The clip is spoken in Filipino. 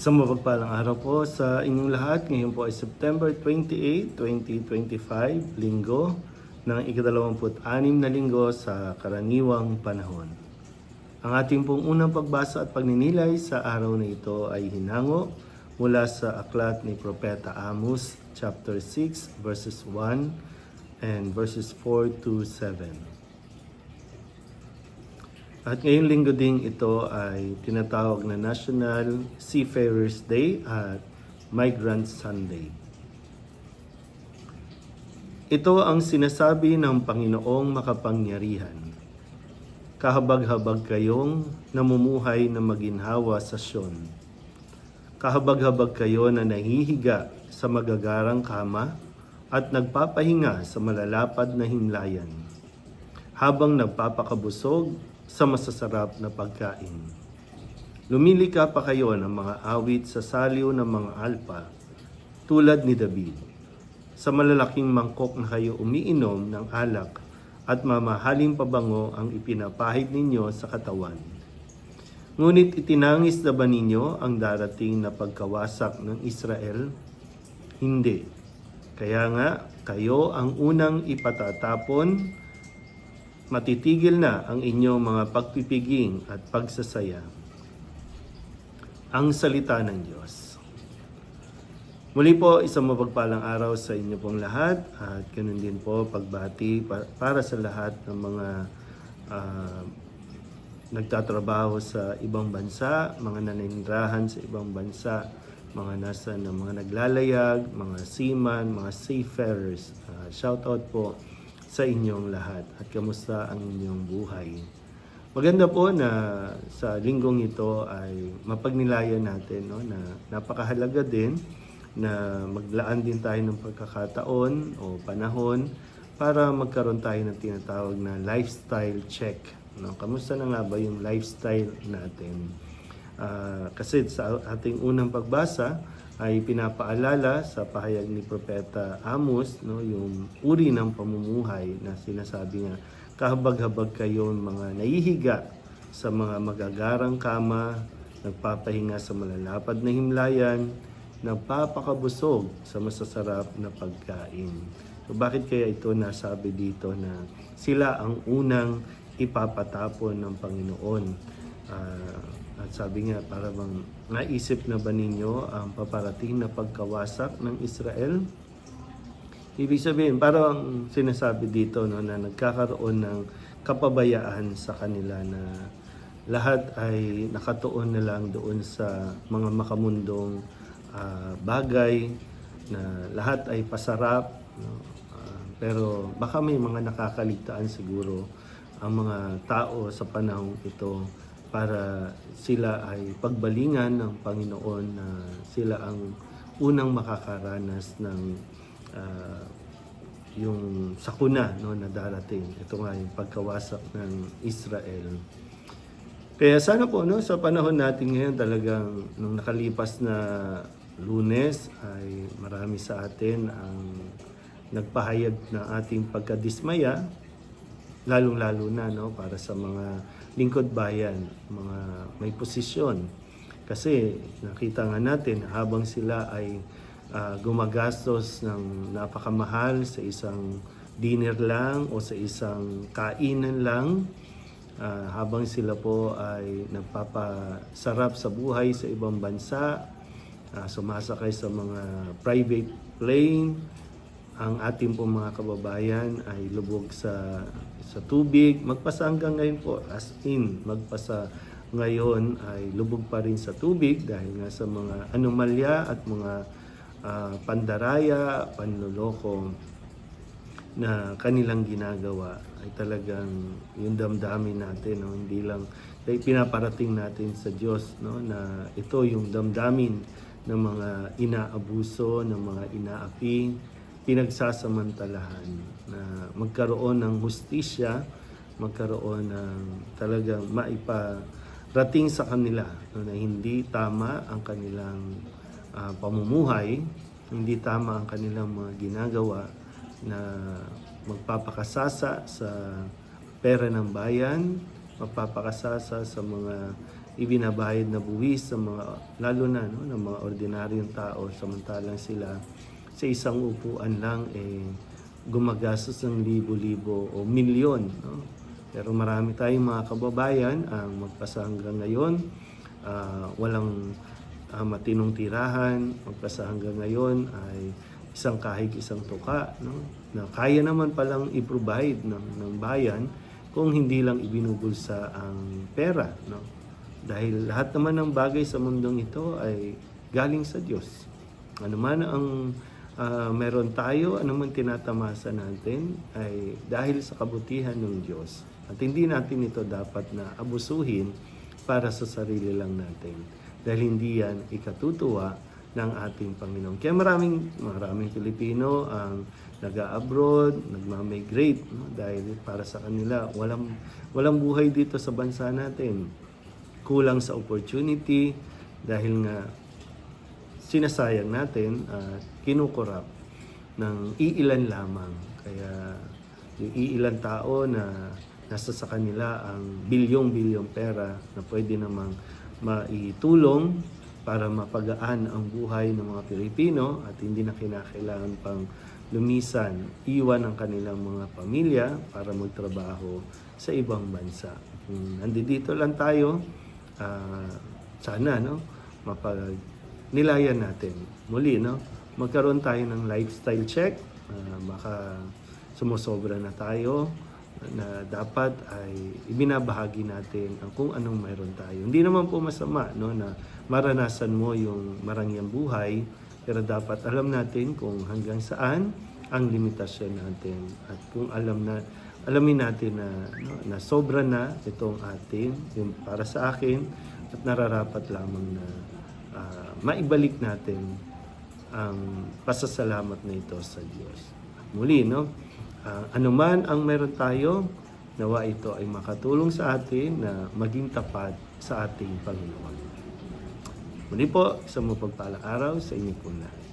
Isang mapagpalang araw po sa inyong lahat. Ngayon po ay September 28, 2025, linggo ng ikadalawamput-anim na linggo sa karaniwang panahon. Ang ating pong unang pagbasa at pagninilay sa araw na ito ay hinango mula sa aklat ni Propeta Amos, chapter 6, verses 1 and verses 4 to 7. At ngayong linggo ding ito ay tinatawag na National Seafarers Day at Migrant Sunday. Ito ang sinasabi ng Panginoong makapangyarihan. Kahabag-habag kayong namumuhay na maginhawa sa Sion. Kahabag-habag kayo na nahihiga sa magagarang kama at nagpapahinga sa malalapad na himlayan habang nagpapakabusog sa masasarap na pagkain. Lumilika pa kayo ng mga awit sa saliw ng mga alpa tulad ni David. Sa malalaking mangkok na kayo umiinom ng alak at mamahaling pabango ang ipinapahid ninyo sa katawan. Ngunit itinangis na ba ninyo ang darating na pagkawasak ng Israel? Hindi. Kaya nga, kayo ang unang ipatatapon matitigil na ang inyong mga pagpipiging at pagsasaya. Ang salita ng Diyos. Muli po, isang mapagpalang araw sa inyo pong lahat at ganun din po pagbati pa- para sa lahat ng mga ah, nagtatrabaho sa ibang bansa, mga naninirahan sa ibang bansa, mga nasa na mga naglalayag, mga seaman, mga seafarers. Ah, shout out po sa inyong lahat at kamusta ang inyong buhay. Maganda po na sa linggong ito ay mapagnilayan natin no, na napakahalaga din na maglaan din tayo ng pagkakataon o panahon para magkaroon tayo ng tinatawag na lifestyle check. No? Kamusta na nga ba yung lifestyle natin? Ah, kasi sa ating unang pagbasa ay pinapaalala sa pahayag ni Propeta Amos no, yung uri ng pamumuhay na sinasabi nga kahabag-habag kayo mga nahihiga sa mga magagarang kama, nagpapahinga sa malalapad na himlayan, nagpapakabusog sa masasarap na pagkain. So bakit kaya ito nasabi dito na sila ang unang ipapatapon ng Panginoon? Ah, at sabi nga, para bang naisip na ba ninyo ang paparating na pagkawasak ng Israel? Ibig sabihin, parang sinasabi dito no, na nagkakaroon ng kapabayaan sa kanila na lahat ay nakatuon na lang doon sa mga makamundong ah, bagay na lahat ay pasarap. No? Ah, pero baka may mga nakakaligtaan siguro ang mga tao sa panahong ito para sila ay pagbalingan ng Panginoon na sila ang unang makakaranas ng ah, yung sakuna no, na darating. Ito nga yung pagkawasak ng Israel. Kaya sana po no, sa panahon natin ngayon talagang nung nakalipas na lunes ay marami sa atin ang nagpahayag ng ating pagkadismaya lalong-lalo na no para sa mga lingkod bayan, mga may posisyon. Kasi nakita nga natin habang sila ay ah, gumagastos ng napakamahal sa isang dinner lang o sa isang kainan lang, ah, habang sila po ay nagpapasarap sa buhay sa ibang bansa, ah, sumasakay sa mga private plane, ang ating po mga kababayan ay lubog sa sa tubig. Magpasa hanggang ngayon po, as in, magpasa ngayon ay lubog pa rin sa tubig dahil nga sa mga anomalya at mga ah, pandaraya, panloloko na kanilang ginagawa ay talagang yung damdamin natin no? Hindi lang ay pinaparating natin sa Diyos no? Na ito yung damdamin ng mga inaabuso ng mga inaapi pinagsasamantalahan na magkaroon ng hustisya magkaroon ng talagang maiparating sa kanila no, na hindi tama ang kanilang ah, pamumuhay hindi tama ang kanilang mga ginagawa na magpapakasasa sa pera ng bayan, magpapakasasa sa mga ibinabayad na buwis sa mga lalo na no ng mga ordinaryong tao samantalang sila sa isang upuan lang eh gumagastos ng libo-libo o milyon no? Pero marami tayong mga kababayan ang magpasa hanggang ngayon ah, walang ah, matinong tirahan. Magpasa hanggang ngayon ay isang kahig isang tuka no? Na kaya naman palang i-provide ng ng bayan kung hindi lang ibinubulsa ang pera no? Dahil lahat naman ng bagay sa mundong ito ay galing sa Diyos. Ano man ang ah, meron tayo ano man tinatamasa natin ay dahil sa kabutihan ng Diyos at hindi natin ito dapat na abusuhin para sa sarili lang natin dahil hindi yan ikatutuwa ng ating Panginoon. Kaya maraming maraming Pilipino ang nag-abroad, nagma-migrate no? dahil para sa kanila walang walang buhay dito sa bansa natin. Kulang sa opportunity dahil nga sinasayang natin at kinukurap ng iilan lamang. Kaya yung iilan tao na nasa sa kanila ang bilyong-bilyong pera na pwede namang maitulong para mapagaan ang buhay ng mga Pilipino at hindi na kinakailangan pang lumisan, iwan ang kanilang mga pamilya para magtrabaho sa ibang bansa. Nandito lang tayo, ah, sana no, mapag nilayan natin. Muli, no, magkaroon tayo ng lifestyle check. Ah, baka sumusobra na tayo na dapat ay ibinabahagi natin ang kung anong mayroon tayo. Hindi naman po masama no na maranasan mo yung marangyang buhay, pero dapat alam natin kung hanggang saan ang limitasyon natin at kung alam na alamin natin na no, na sobra na itong ating yung para sa akin at nararapat lamang na ah, maibalik natin ang pasasalamat na ito sa Diyos. Muli, no? Ah, anuman ang meron tayo, nawa ito ay makatulong sa atin na maging tapat sa ating Panginoon. Muli po, isang mapagpalang araw sa inyo po lahat.